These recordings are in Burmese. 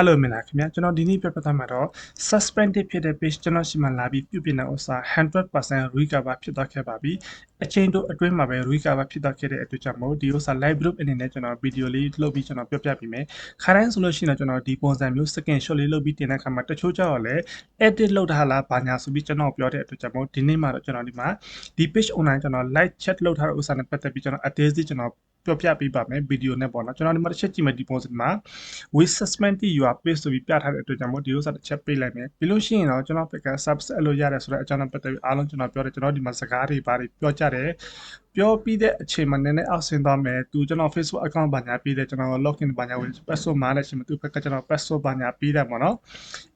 Hello မင်္ဂလာခင်ဗျာကျွန်တော်ဒီနေ့ပြပြသွားမှာတော့ suspended ဖြစ်တဲ့ page ကျွန်တော်ရှိမှလာပြီးပြုပြင်တဲ့ဥစ္စာ100% recover ဖြစ်သွားခဲ့ပါပြီအချိန်တို့အတွင်းမှာပဲ recover ဖြစ်သွားခဲ့တဲ့အတွက်ကြောင့်မို့ဒီဥစ္စာ live group အနေနဲ့ကျွန်တော်ဗီဒီယိုလေးလုပ်ပြီးကျွန်တော်ပြောပြပေးမယ်ခါတိုင်းဆိုလို့ရှိရင်တော့ကျွန်တော်ဒီပုံစံမျိုး skin shot လေးလုပ်ပြီးတင်တဲ့အခါမှာတချို့ကြောက်လည်း edit လုပ်ထားလားဘာညာဆိုပြီးကျွန်တော်ပြောတဲ့အတွက်ကြောင့်မို့ဒီနေ့မှာတော့ကျွန်တော်ဒီမှာဒီ page online ကျွန်တော် live chat လုပ်ထားတဲ့ဥစ္စာနဲ့ပတ်သက်ပြီးကျွန်တော် address ကျွန်တော် ပြောပြပေးပါမယ်ဗီဒီယိုနဲ့ပေါ့နော်ကျွန်တော်ဒီမှာတစ်ချက်ကြည့်မယ်ဒီပုံစံမှာ we suspend your page ဆိုပြီးပြထားတဲ့အတွက်ကြောင့်မို့ဒီဥစ္စာတစ်ချက်ပေးလိုက်မယ်ပြီးလို့ရှိရင်တော့ကျွန်တော်ဘက်က subs အဲ့လိုရတယ်ဆိုတော့အကြောင်းနဲ့ပတ်သက်ပြီးအားလုံးကျွန်တော်ပြောတယ်ကျွန်တော်ဒီမှာစကားတွေဘာတွေပြောကြတယ် ပြောပြီးတဲ့အချိန်မှာနည်းနည်းအောက်ဆင်းသွားမယ်သူကျွန်တော် Facebook account ဘာညာပြီးတယ်ကျွန်တော် login ဘာညာဝင် password မှားတဲ့အချိန်မှာသူဘက်ကကျွန်တော် password ဘာညာပြီးတယ်ပေါ့နော်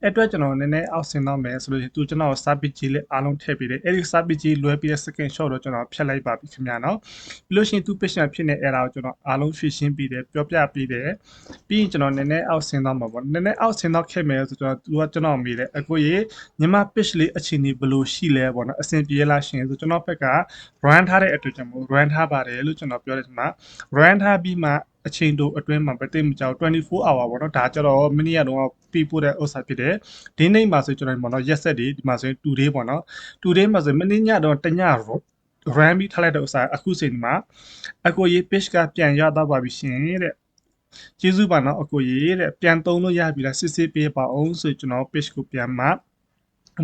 အဲ့အတွက်ကျွန်တော်နည်းနည်းအောက်ဆင်းသွားမယ်ဆိုလို့ရှိရင်သူကျွန်တော် service ကြီးလေးအားလုံးထည့်ပေးတယ်အဲ့ဒီ service ကြီးလွှဲပြီးတဲ့ second shot တော့ကျွန်တော်ဖြတ်လိုက်ပါပြီခင်ဗျာနော်ပြီးလို့ရှိရင်သူ page မှာဖြစ်နေအဲ့ဒါကိုကျွန်တော်အားလုံးဖြည့်ရှင်းပြီးတယ်ပြောပြပြီးတယ်ပြီးရင်ကျွန်တော်နည်းနည်းအောက်ဆင်းသွားမှာပေါ့နည်းနည်းအောက်ဆင်းသွားခဲ့မယ်ဆိုကျွန်တော်သူကကျွန်တော်မေးတယ်အကိုရေညီမ page လေးအခြေအနေဘယ်လိုရှိလဲပေါ့နော်အဆင်ပြေလားရှင်ဆိုကျွန်တော်ဘက်က run ထားတဲ့အတွက်ကြောင့်မို့ run ထားပါတယ်လို့ကျွန်တော်ပြောတဲ့ချိန်မှာ run ထားပြီးမှအချိန်တိုအတွင်းမှာပဲတိတ်မကြောက်24 hour ပေါ့နော်ဒါကြတော့မိနစ်ကတော့ပြီးပို့တဲ့ဥစ္စာဖြစ်တယ်ဒီနေ့မှာဆိုကျွန်တော်ပေါ့နော်ရက်ဆက်တွေဒီမှာဆိုရင်2 day ပေါ့နော်2 day မှာဆိုမိနစ်ညတော့တည run ပြီးထားလိုက်တဲ့ဥစ္စာအခုချိန်မှာအကိုရေး page ကပြန်ရတော့ပါပြီရှင်တဲ့ကျေးဇူးပါနော်အကိုရေးတဲ့ပြန်သုံးလို့ရပြီလားစစ်စစ်ပေးပါအောင်ဆိုကျွန်တော် page ကိုပြန်မှာ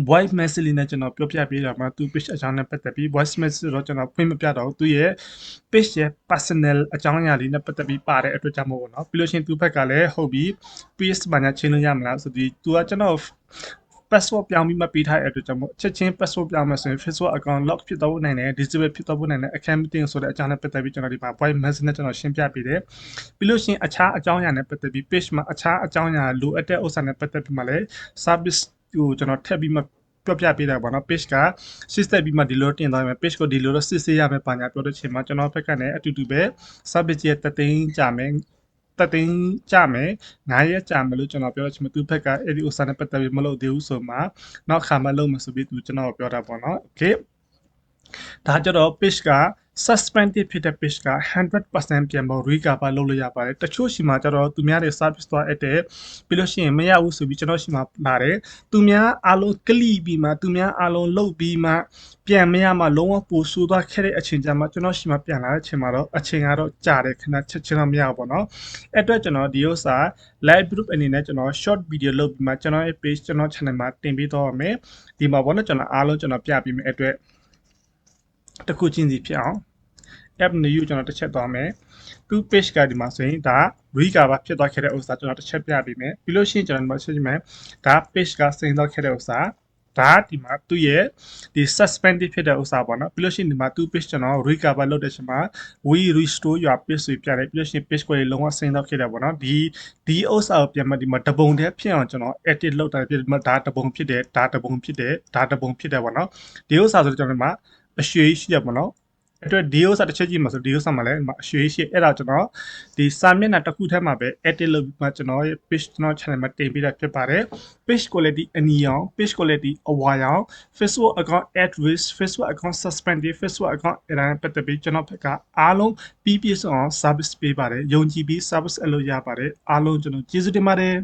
voice message လေးနဲ့ကျွန်တော်ပြောပြပေးတာမှာသူ page အကြောင်းနဲ့ပတ်သက်ပြီး voice message တော့ကျွန်တော်ဖွင့်မပြတော့သူရဲ့ page ရဲ့ personal အကြောင်းအရာလေးနဲ့ပတ်သက်ပြီးပါတဲ့အတွက်ကြောင့်မို့ပေါ့နော်ပြီးလို့ရှိရင်သူဘက်ကလည်းဟုတ်ပြီ page ဘာညာချင်းလို့ရမလားဆိုပြီးသူကကျွန်တော် password ပြောင်းပြီးမပေးထားတဲ့အတွက်ကြောင့်မို့ချက်ချင်း password ပြောင်းမယ်ဆိုရင် Facebook account lock ဖြစ်သွားဖို့နိုင်တယ် disable ဖြစ်သွားဖို့နိုင်တယ် account meeting ဆိုတဲ့အကြောင်းနဲ့ပတ်သက်ပြီးကျွန်တော်ဒီမှာ voice message နဲ့ကျွန်တော်ရှင်းပြပေးတယ်ပြီးလို့ရှိရင်အခြားအကြောင်းအရာနဲ့ပတ်သက်ပြီး page မှာအခြားအကြောင်းအရာလိုအပ်တဲ့ဥစ္စာနဲ့ပတ်သက်ပြီးမှလည်း service ဟိုကျွန်တော်ထပ်ပြီးမှပြောပြပေးတာပေါ့နော် page က system ပြီးမှဒီလိုတင်သွားမယ် page ကိုဒီလိုတော့စစ်ဆေးရမယ်ပါညာပြောတဲ့ချိန်မှာကျွန်တော်ဘက်ကလည်းအတူတူပဲ service ရဲ့တသိန်းကြမယ်တသိန်းကြမယ်9ရက်ကြာမယ်လို့ကျွန်တော်ပြောတဲ့ချိန်မှာသူဘက်ကအဲ့ဒီဥစ္စာနဲ့ပတ်သက်ပြီးမလုပ်သေးဘူးဆိုမှနောက်ခါမှလုပ်မယ်ဆိုပြီးသူကျွန်တော်ပြောတာပေါ့နော် okay ဒါကြတော့ page က suspended ဖြစ်တဲ့ page က100%ပြန်ပေါ် recover လုပ်လို့ရပါတယ်တချို့ရှိမှာကျတော့သူများတွေ service သွားအပ်တယ်ပြီးလို့ရှိရင်မရဘူးဆိုပြီးကျွန်တော်ရှိမှာလာတယ်သူများအားလုံးကလိပြီးမှသူများအားလုံးလုတ်ပြီးမှပြန်မရမှလုံးဝပိုဆိုးသွားခဲ့တဲ့အချိန်ကျမှကျွန်တော်ရှိမှာပြန်လာတဲ့အချိန်မှာတော့အချိန်ကတော့ကြာတယ်ခဏချက်ချင်းတော့မရဘူးပေါ့နော်အဲ့အတွက်ကျွန်တော်ဒီဥစ္စာ live group အနေနဲ့ကျွန်တော် short video လုပ်ပြီးမှကျွန်တော်ရဲ့ page ကျွန်တော် channel မှာတင်ပေးတော့မယ်ဒီမှာပေါ့နော်ကျွန်တော်အားလုံးကျွန်တော်ပြပေးမယ်အဲ့အတွက်တစ်ခုချင်းစီဖြစ်အောင် app new ကျွန်တော်တစ်ချက်သွားမယ်သူ page ကဒီမှာဆိုရင်ဒါ recover ဖြစ်သွားခဲ့တဲ့ဥစ္စာကျွန်တော်တစ်ချက်ပြပေးမယ်ပြီးလို့ရှိရင်ကျွန်တော်ဒီမှာဆက်ကြည့်မယ်ဒါ page ကစိန်သွားခဲ့တဲ့ဥစ္စာဒါဒီမှာသူ့ရဲ့ဒီ suspended ဖြစ်တဲ့ဥစ္စာပေါ့နော်ပြီးလို့ရှိရင်ဒီမှာသူ page ကျွန်တော် recover လုပ်တဲ့ချိန်မှာ we restore your page ဆိုပြတယ်ပြီးလို့ရှိရင် page ကိုလုံးဝစိန်သွားခဲ့တယ်ပေါ့နော်ဒီဒီဥစ္စာကိုပြန်မှဒီမှာတပုံတည်းဖြစ်အောင်ကျွန်တော် edit လုပ်တာဖြစ်ဒီမှာဒါတပုံဖြစ်တယ်ဒါတပုံဖြစ်တယ်ဒါတပုံဖြစ်တယ်ပေါ့နော်ဒီဥစ္စာဆိုတော့ကျွန်တော်ဒီမှာအရွှေရှိရပေါ့နော် အတွက်ဒီဥစ္စာတစ်ချက်ကြည့်မှာဆိုဒီဥစ္စာမှာလည်းအရွှေရှိအဲ့ဒါကျွန်တော်ဒီစာမျက်နှာတစ်ခုထဲမှာပဲ edit လုပ်ပြီးမှကျွန်တော်ရဲ့ page ကျွန်တော် channel မှာတင်ပေးတာဖြစ်ပါတယ် page quality အနီရောင် page quality အဝါရောင် Facebook account at risk Facebook account suspended Facebook account အဲ့ဒါနဲ့ပတ်သက်ပြီးကျွန်တော်ဘက်ကအားလုံးပြီးပြည့်စုံအောင် service ပေးပါတယ်ယုံကြည်ပြီး service အလုပ်ရပါတယ်အားလုံးကျွန်တော်ကျေးဇူးတင်ပါတယ်